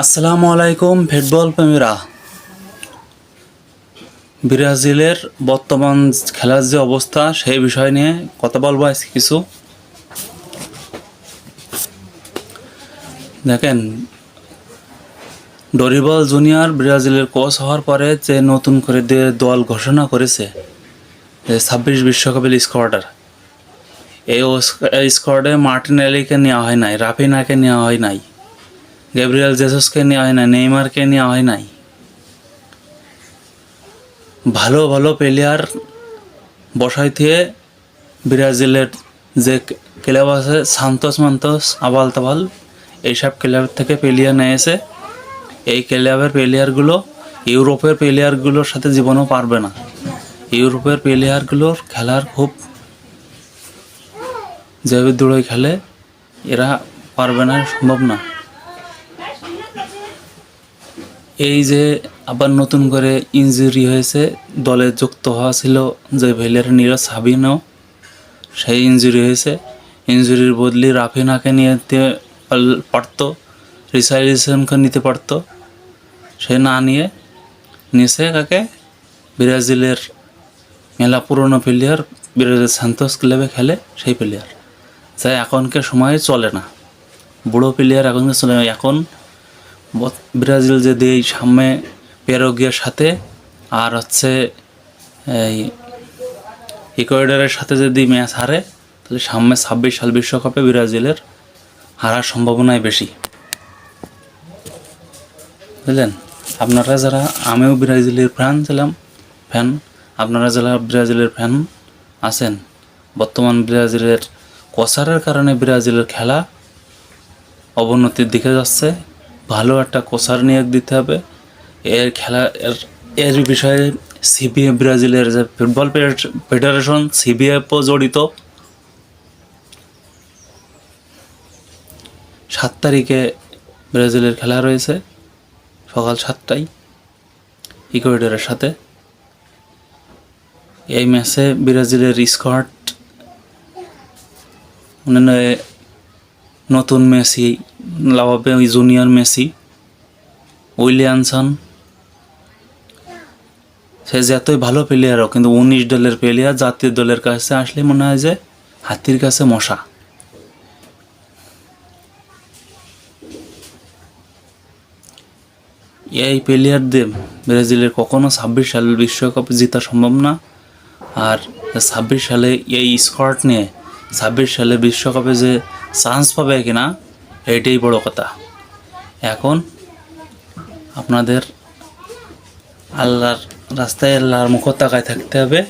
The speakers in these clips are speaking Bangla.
আসসালামু আলাইকুম ফুটবল প্রেমীরা। ব্রাজিলের বর্তমান খেলার যে অবস্থা, সেই বিষয় নিয়ে কথা বলব আজকে কিছু। দেখেন ডরিবল জুনিয়র ব্রাজিলের কোচ হওয়ার পরে যে নতুন করে দল ঘোষণা করেছে যে ছাব্বিশ বিশ্বকাপের স্কোয়াডার এই স্কোয়াডে মার্টিন এলিকে নেওয়া হয় নাই, রাফিনাকে নেওয়া হয় নাই। গ্যাব্রিয়েল জেসসকে নেওয়া হয় না নেইমারকে নেওয়া হয় নাই। ভালো ভালো প্লেয়ার বসাই দিয়ে ব্রাজিলের যে ক্লাব আছে, সান্তোস মান্তোস আবাল তাবাল এইসব ক্লাব থেকে প্লেয়ার নিয়েছে এই ক্লাবের প্লেয়ারগুলো ইউরোপের প্লেয়ারগুলোর সাথে জীবনেও পারবে না। ইউরোপের প্লেয়ারগুলোর খেলার খুব যেভাবে দূরে খেলে এরা পারবে না, সম্ভব না। এই যে আবার নতুন করে ইনজুরি হয়েছে, দলে যুক্ত হওয়া ছিল যে ভেলের নিরজ সাবিনও সেই ইনজুরি হয়েছে। ইনজুরির বদলি রাফিনাকে পাল- পারতো, রিসাইলেশনকে নিতে পারতো। সে না নিয়ে নিচে কাকে ব্রাজিলের মেলা পুরনো প্লেয়ার ব্রাজিল সান্তোস ক্লাবে খেলে সেই প্লেয়ার যা এখনকার সময়ে চলে না। বুড়ো প্লেয়ার এখনকার চলে এখন ব্রাজিল যদি এই সামনে পেরোগিয়ার সাথে, আর হচ্ছে এই ইকুয়েডারের সাথে যদি ম্যাচ হারে, তাহলে সামনে ছাব্বিশ সাল বিশ্বকাপে ব্রাজিলের হারার সম্ভাবনাই বেশি। বুঝলেন? আপনারা যারা, আমিও ব্রাজিলের ফ্যান ছিলাম ফ্যান আপনারা যারা ব্রাজিলের ফ্যান আছেন, বর্তমান ব্রাজিলের কোচারের কারণে ব্রাজিলের খেলা অবনতির দিকে যাচ্ছে। ভালো একটা কোচার নিয়োগ দিতে হবে। এর খেলা, এর এর বিষয়ে সিবিএফ ব্রাজিলের যে ফুটবল ফেডারেশন, সিবিএফও জড়িত। সাত তারিখে ব্রাজিলের খেলা রয়েছে, সকাল সাতটায় ইকুয়েডরের সাথে। এই ম্যাচে ব্রাজিলের স্কোয়াড মানে নতুন মেসি, লাভাবে ওই জুনিয়র মেসি উইলিয়ানসন সে যতই ভালো প্লেয়ারও কিন্তু উনিশ দলের প্লেয়ার জাতীয় দলের কাছে আসলে মনে হয় যে হাতির কাছে মশা। এই প্লেয়ারদের ব্রাজিলের কখনো ছাব্বিশ সাল বিশ্বকাপ জেতা সম্ভব না। আর ছাব্বিশ সালে এই স্কোয়াড নিয়ে ছাব্বিশ সালে বিশ্বকাপে যে চান্স পাবে কিনা এটাই বড় কথা। এখন আপনাদের আল্লাহর রাস্তায় আল্লাহর মুখ তাকায় থাকতে হবে,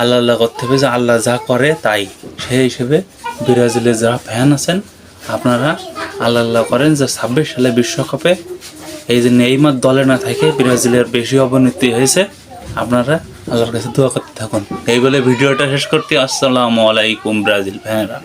আল্লাহ আল্লাহ করতে হবে যে আল্লাহ যা করে তাই। সেই হিসেবে ব্রাজিলের যারা ফ্যান আছেন, আপনারা আল্লাহ আল্লাহ করেন যে ছাব্বিশ সালে বিশ্বকাপে এই যে নেইমার দলে না থাকে ব্রাজিলের বেশি অবনতি হয়েছে, আপনারা আল্লাহর কাছে দোয়া করতে থাকুন। এই বলে ভিডিওটা শেষ করতে আসসালামু আলাইকুম ব্রাজিল ফ্যানরা।